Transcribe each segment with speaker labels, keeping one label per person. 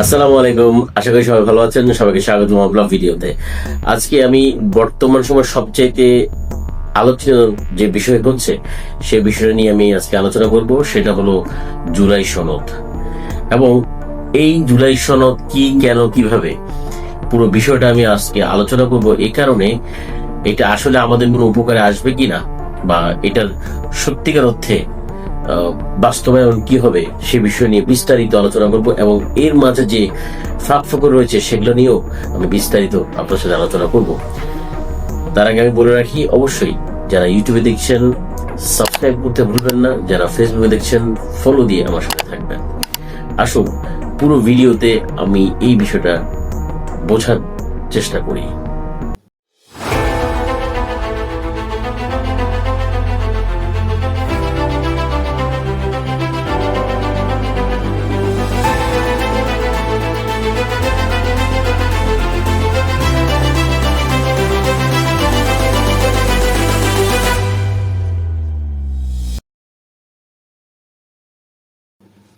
Speaker 1: আসসালামু আলাইকুম। আশা করি সবাই ভালো আছেন। সবাইকে স্বাগত ব্লগ ভিডিওতে। আজকে আমি বর্তমান সময় সবচাইতে আলোচনার যে বিষয় হচ্ছে, সে বিষয় নিয়ে আমি আজকে আলোচনা করব। সেটা হলো জুলাই সনদ। এবং এই জুলাই সনদ কি, কেন, কীভাবে, পুরো বিষয়টা আমি আজকে আলোচনা করব। এই কারণে এটা আসলে আমাদের কোনো উপকারে আসবে কিনা, বা এটার সত্যিকার অর্থে বাস্তবায়ন কি হবে সে বিষয় নিয়ে বিস্তারিত আলোচনা করব এবং এর মাঝে যে ফাঁক ফকর রয়েছে সেগুলো নিয়েও আমি বিস্তারিত আপনার সাথে আলোচনা করব। তার আগে আমি বলে রাখি, অবশ্যই যারা ইউটিউবে দেখছেন, সাবস্ক্রাইব করতে ভুলবেন না। যারা ফেসবুকে দেখছেন ফলো দিয়ে আমার সাথে থাকবেন। আসুন, পুরো ভিডিওতে আমি এই বিষয়টা বোঝার চেষ্টা করি।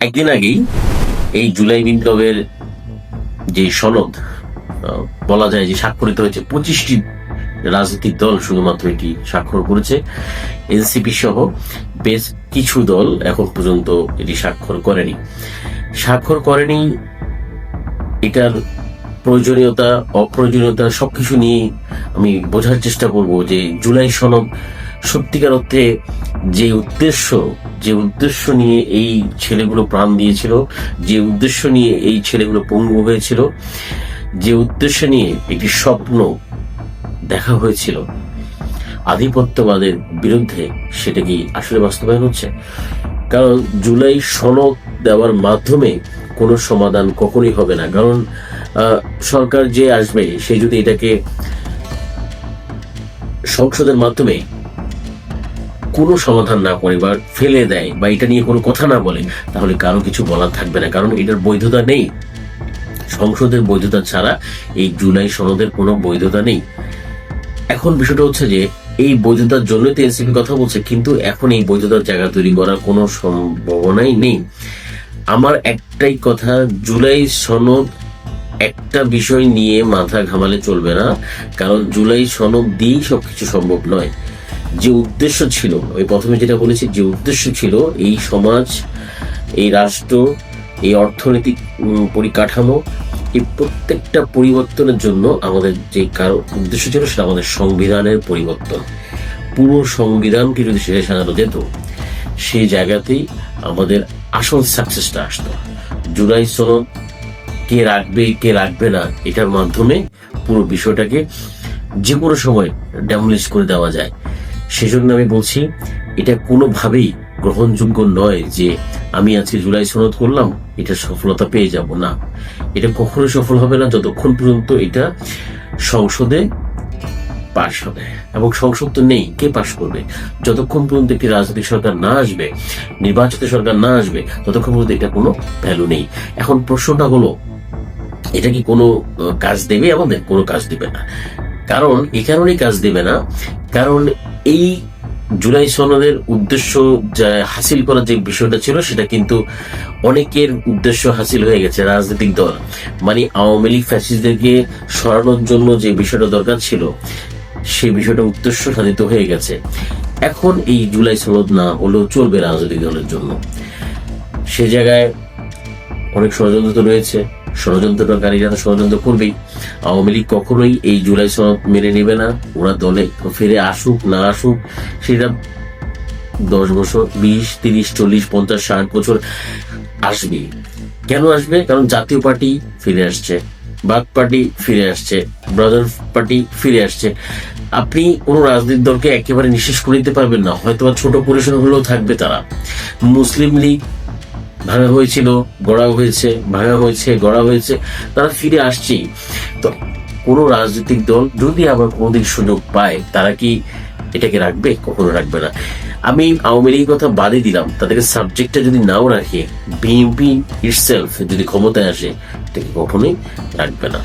Speaker 1: একদিন আগেই এই জুলাই বিপ্লবের যে সনদ বলা যায় যে স্বাক্ষরিত হয়েছে, পঁচিশটি রাজনৈতিক দল শুধুমাত্র এটি স্বাক্ষর করেছে। এনসিপি সহ বেশ কিছু দল এখন পর্যন্ত এটি স্বাক্ষর করেনি। স্বাক্ষর করেনি, এটার প্রয়োজনীয়তা, অপ্রয়োজনীয়তা সবকিছু নিয়ে আমি বোঝার চেষ্টা করব যে জুলাই সনদ সত্যিকার অর্থে যে উদ্দেশ্য যে উদ্দেশ্য নিয়ে এই ছেলেগুলো প্রাণ দিয়েছিল, যে উদ্দেশ্য নিয়ে এই ছেলেগুলো পঙ্গু হয়েছিল, যে উদ্দেশ্য নিয়ে একটি স্বপ্ন দেখা হয়েছিল, আধিপত্যবাদের বিরুদ্ধে সেটা কি আসলে বাস্তবায়ন হচ্ছে? কারণ জুলাই সনদ দেওয়ার মাধ্যমে কোনো সমাধান কখনোই হবে না। কারণ সরকার যে আসবে, সে যদি এটাকে সংসদের মাধ্যমে কোনো সমাধান না করে বা ফেলে দেয় বা এটা নিয়ে কোনো কথা না বলে, তাহলে কারও কিছু বলার থাকবে না। কারণ এটার বৈধতা নেই। সংসদের বৈধতা ছাড়া এই জুলাই সনদের কোনো বৈধতা নেই। এখন বিষয়টা হচ্ছে যে, এই বৈধতার জন্যই তো এনসিপি কথা বলছে, কিন্তু এখন এই বৈধতার জায়গা তৈরি করার কোনো সম্ভাবনাই নেই। আমার একটাই কথা, জুলাই সনদ একটা বিষয় নিয়ে মাথা ঘামালে চলবে না, কারণ জুলাই সনদ দিয়েই সবকিছু সম্ভব নয়। যে উদ্দেশ্য ছিল ওই প্রথমে যেটা বলেছি, যে উদ্দেশ্য ছিল এই সমাজ, এই রাষ্ট্র, এই অর্থনৈতিক পরিকাঠামো, এই প্রত্যেকটা পরিবর্তনের জন্য আমাদের যে কারও উদ্দেশ্য ছিল সেটা আমাদের সংবিধানের পরিবর্তন। পুরো সংবিধানকে যদি শেষে সাজানো যেত সেই জায়গাতেই আমাদের আসল সাকসেসটা আসতো। জুলাই সনদ কে রাখবে কে রাখবে না, এটার মাধ্যমে পুরো বিষয়টাকে যে কোনো সময় ড্যামলিশ করে দেওয়া যায়। সেজন্য আমি বলছি, এটা কোনোভাবেই গ্রহণযোগ্য নয় যে আমি আজকে জুলাই সনদ করলাম, এটা সফলতা পেয়ে যাব। না, এটা কখনোই সফল হবে না যতক্ষণ পর্যন্ত এটা সংসদে পাশ হবে। এবং সংসদ তো নেই, কে পাশ করবে? যতক্ষণ পর্যন্ত একটি রাজনৈতিক সরকার না আসবে, নির্বাচিত সরকার না আসবে, ততক্ষণ পর্যন্ত এটা কোনো ভ্যালু নেই। এখন প্রশ্নটা হলো, এটা কি কোনো কাজ দেবে আমাদের? কোনো কাজ দেবে না। কারণ, এ কারণেই কাজ দেবে না। কারণ এই জুলাই সনদের উদ্দেশ্য হাসিল করার যে বিষয়টা ছিল, সেটা কিন্তু অনেকের উদ্দেশ্য হাসিল হয়ে গেছে রাজনৈতিক দল। মানে আওয়ামী লীগ ফ্যাসিস্টদেরকে সরানোর জন্য যে বিষয়টা দরকার ছিল, সেই বিষয়টা উদ্দেশ্য সাধিত হয়ে গেছে। এখন এই জুলাই সনদ না হলেও চলবে রাজনৈতিক দলের জন্য। সে জায়গায় অনেক ষড়যন্ত্র রয়েছে। ষড়যন্ত্রকারীরা ষড়যন্ত্র করবেই। আওয়ামী লীগ কখনোই এই জুলাই সনদ মেনে নেবে না। ওরা দলে ফিরে আসুক, না আসুক, সেটা দশ বছর, বিশ, তিরিশ, চল্লিশ, পঞ্চাশ, ষাট বছর আসবে। কেন আসবে? কারণ জাতীয় পার্টি ফিরে আসছে, বাক পার্টি ফিরে আসছে ব্রাদার পার্টি ফিরে আসছে। আপনি কোনো রাজনৈতিক দলকে একেবারে নিঃশেষ করে দিতে পারবেন না হয়তো ছোট পরিসর হলেও থাকবে তারা। মুসলিম লীগ ভাঙা হয়েছিল গড়া হয়েছে, ভাঙা হয়েছে গড়া হয়েছে, তারা ফিরে আসছেই। তো কোনো রাজনৈতিক দল যদি আবার কোনোদিন সুযোগ পায়, তারা কি এটাকে রাখবে? কখনো রাখবে না। আমি আওয়ামী লীগের কথা বাদই দিলাম। তাদেরকে সাবজেক্টটা যদি নাও রাখে বিএনপি ইটসেলফ যদি ক্ষমতায় আসে এটাকে কখনোই রাখবে না।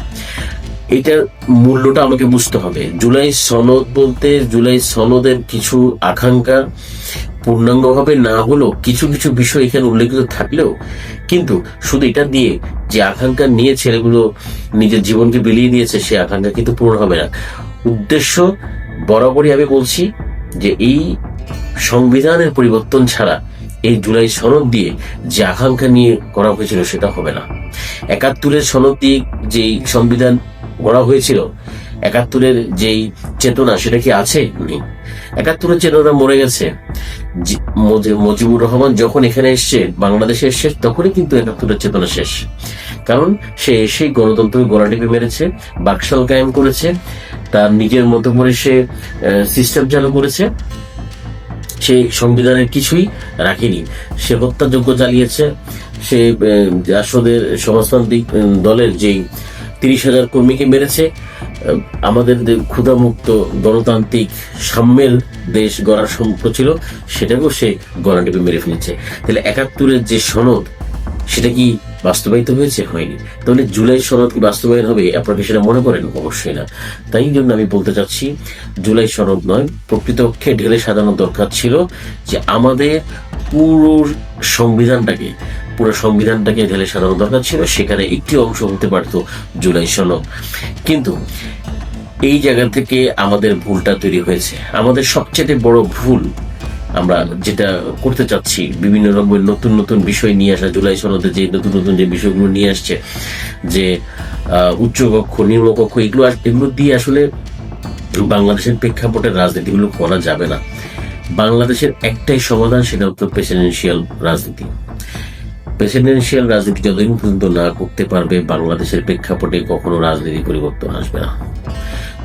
Speaker 1: এটার মূল্যটা আমাকে বুঝতে হবে। জুলাই সনদ বলতে, জুলাই সনদের কিছু আকাঙ্ক্ষা পূর্ণাঙ্গভাবে না হলেও কিছু কিছু বিষয় এখানে উল্লেখিত থাকলেও, কিন্তু শুধু এটা দিয়ে যে আকাঙ্ক্ষা নিয়ে ছেলেগুলো নিজের জীবনকে বিলিয়ে দিয়েছে, সে আকাঙ্ক্ষা কিন্তু পূরণ হবে না। উদ্দেশ্য বরাবরই আমি বলছি যে এই সংবিধানের পরিবর্তন ছাড়া এই জুলাই সনদ দিয়ে যে আকাঙ্ক্ষা নিয়ে করা হয়েছিল সেটা হবে না। একাত্তরের সনদ দিয়ে যেই সংবিধান গড়া হয়েছিল একাত্তরের যেই চেতনা, সেটা কি আছে? নেই। একাত্তরের চেতনা মরে গেছে। মুজিবুর রহমান যখন এখানে এসছে, বাংলাদেশে এসছে, তখনই কিন্তু একাত্তরের চেতনা শেষ। কারণ সে এসেই গণতন্ত্রকে গলা টিপে মেরেছে, বাকশাল কায়েম করেছে, তার নিজের মতো করে সে সিস্টেম চালু করেছে। সে সংবিধানের কিছুই রাখেনি। সে হত্যাযজ্ঞ চালিয়েছে। সে জাসদের সমাজতান্ত্রিক দলের যেই তিরিশ হাজার কর্মীকে মেরেছে। আমাদের ক্ষুধামুক্ত গণতান্ত্রিক সাম্যের দেশ গড়ার সম্পর্ক ছিল, সেটাকেও সে গড়া টিপে মেরে ফেলেছে। তাহলে একাত্তরের যে সনদ, সেটা কি বাস্তবায়িত হয়েছে? হয়নি। তাহলে জুলাই সনদ কি বাস্তবায়ন হবে, আপনারা কি সেটা মনে করেন? অবশ্যই না। তাই জন্য আমি বলতে চাচ্ছি, জুলাই সনদ নয়, প্রকৃতপক্ষে ঢেলে সাজানো দরকার ছিল যে আমাদের পুরো সংবিধানটাকে পুরো সংবিধানটাকে ঢেলে সাজানো দরকার ছিল, সেখানে একটি অংশ হতে পারত জুলাই সনদ। কিন্তু এই জায়গা থেকে আমাদের ভুলটা তৈরি হয়েছে। আমাদের সবচেয়ে বড় ভুল আমরা যেটা করতে চাচ্ছি, বিভিন্ন রকমের নতুন নতুন বিষয় নিয়ে আসা, জুলাই সনদে যে নতুন নতুন যে বিষয়গুলো নিয়ে আসছে, যে উচ্চকক্ষ, নিম্নকক্ষ, এগুলো এগুলো দিয়ে আসলে বাংলাদেশের প্রেক্ষাপটের রাজনীতিগুলো করা যাবে না। বাংলাদেশের একটাই সমাধান, সেটা হচ্ছে প্রেসিডেন্সিয়াল রাজনীতি। প্রেসিডেন্সিয়াল রাজনীতি যতদিন পর্যন্ত না করতে পারবে, বাংলাদেশের প্রেক্ষাপটে কখনো রাজনীতি পরিবর্তন আসবে না।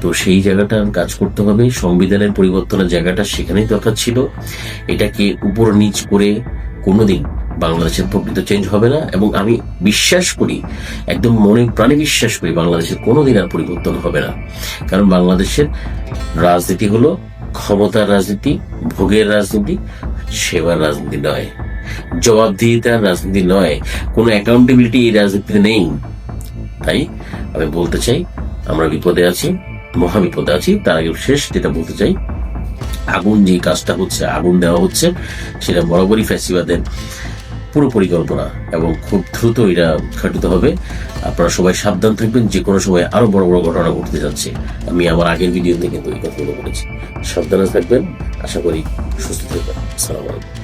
Speaker 1: তো সেই জায়গাটা কাজ করতে হবে, সংবিধানের পরিবর্তনের জায়গাটা সেখানেই দরকার ছিল। এটাকে উপর নিচ করে কোনোদিন বাংলাদেশের প্রকৃত চেঞ্জ হবে না এবং আমি বিশ্বাস করি, একদম মনে প্রাণে বিশ্বাস করি বাংলাদেশের কোনোদিন আর পরিবর্তন হবে না। কারণ বাংলাদেশের রাজনীতি হলো ক্ষমতার রাজনীতি, ভোগের রাজনীতি, সেবার রাজনীতি নয়। জবাবদিহিতার রাজনীতি নয়, কোনো অ্যাকাউন্টেবিলিটি এই রাজনীতিতে নেই। তাই আমি বলতে চাই, আমরা বিপদে আছি মহা বিপদে আছি, তার আগে শেষ যেটা বলতে চাই, আগুন যে কাজটা হচ্ছে, আগুন দেওয়া হচ্ছে, সেটা বরাবরই ফ্যাসিবাদের পুরো পরিকল্পনা এবং খুব দ্রুত এটা উদ্ঘাটিত হবে। আপনারা সবাই সাবধান থাকবেন, যে কোনো সময় আরও বড় বড় ঘটনা ঘটতে যাচ্ছে। আমি আমার আগের ভিডিওতে কিন্তু এই কথাগুলো বলেছি। সাবধানে থাকবেন, আশা করি সুস্থ থাকবেন। আসসালামু আলাইকুম।